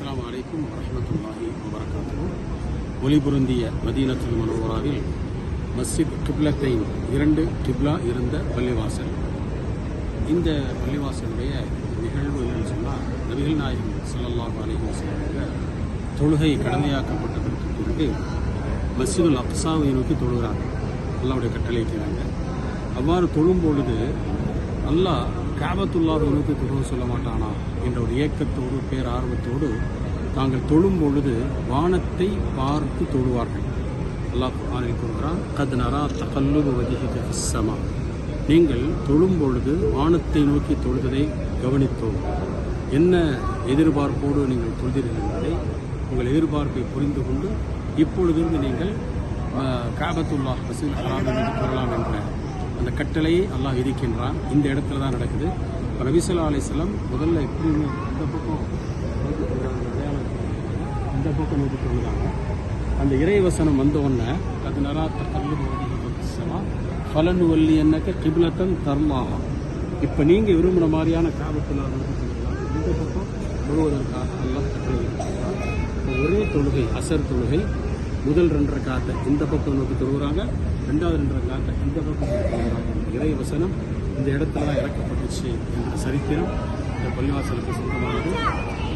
அஸ்லாம் வலைக்கும் வரமத்துல்லாஹி வபரகாத்துஹு. ஒளிபுருந்திய மதீனத்துல் மனோராவில் மஸ்ஜித் கிப்லத்தை இரண்டு கிப்லா இருந்த பள்ளிவாசல். இந்த பள்ளிவாசலுடைய நிகழ்வு என்னன்னு சொன்னால் நபிகள் நாயகம் ஸல்லல்லாஹு அலைஹி வஸல்லம் தொழுகை கடமையாக்கப்பட்டதற்கு பிறகு மஸ்ஜிதுல் அப்சாவை நோக்கி தொழுகிறாங்க. அல்லாவுடைய கட்டளைக்கிறாங்க அவ்வாறு தொழும் பொழுது அல்லாஹ் காபத்துல்லாவை உனக்கு தொழுக சொல்ல மாட்டானா? என்ற ஒரு ஏக்கத்தோடு பேரார்வத்தோடு தாங்கள் தொழும் பொழுது வானத்தை பார்த்து தொழுவார்கள். அல்லாஹ் குர்ஆனில் கூறுகிறான் கத் நரா தகல்லுபு வதிஹிக நீங்கள் தொழும் பொழுது வானத்தை நோக்கி தொழுததை கவனித்தோம். என்ன எதிர்பார்ப்போடு நீங்கள் தொழுதீர்கள் என்பதை உங்கள் எதிர்பார்ப்பை புரிந்து கொண்டு இப்பொழுதிருந்து நீங்கள் அஹ், காபத்துல்லா மசீல் என்று கூறலாம் என்ற அந்த கட்டளையை அல்லாஹ் விதிக்கின்றான். இந்த இடத்துல தான் நடக்குது. இப்போ நபிசல்லா அலிஸ்லாம் முதல்ல எப்படின்னு இந்த பக்கம் இந்த பக்கம் நோக்கி தொழுதாங்க அந்த இறைவசனம் வந்த உடனே அது நரா தக்கல்லு பலன் வள்ளி என்னக்க கிபிலத்தன் தர்மாகா இப்போ நீங்கள் விரும்புகிற மாதிரியான காபத்தில் இந்த பக்கம் முழுவதற்காக அல்லாஹ் கட்டளை ஒரே தொழுகை அசர் தொழுகை முதல் ரெண்டரை காத்தை இந்த பக்கம் நோக்கி தொழுகிறாங்க ரெண்டாவது ரெண்டரை காத்தை இந்த பக்கம் நோக்கி தொழுகிறாங்க இறை வசனம் இந்த இடத்துல தான் இறக்கப்பட்டுச்சு என்ற சரித்திரம் இந்த பள்ளிவாசலுக்கு சொந்தமானது.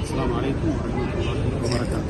இஸ்லாம் அலைக்கும் வரஹ்மத்துல்லாஹி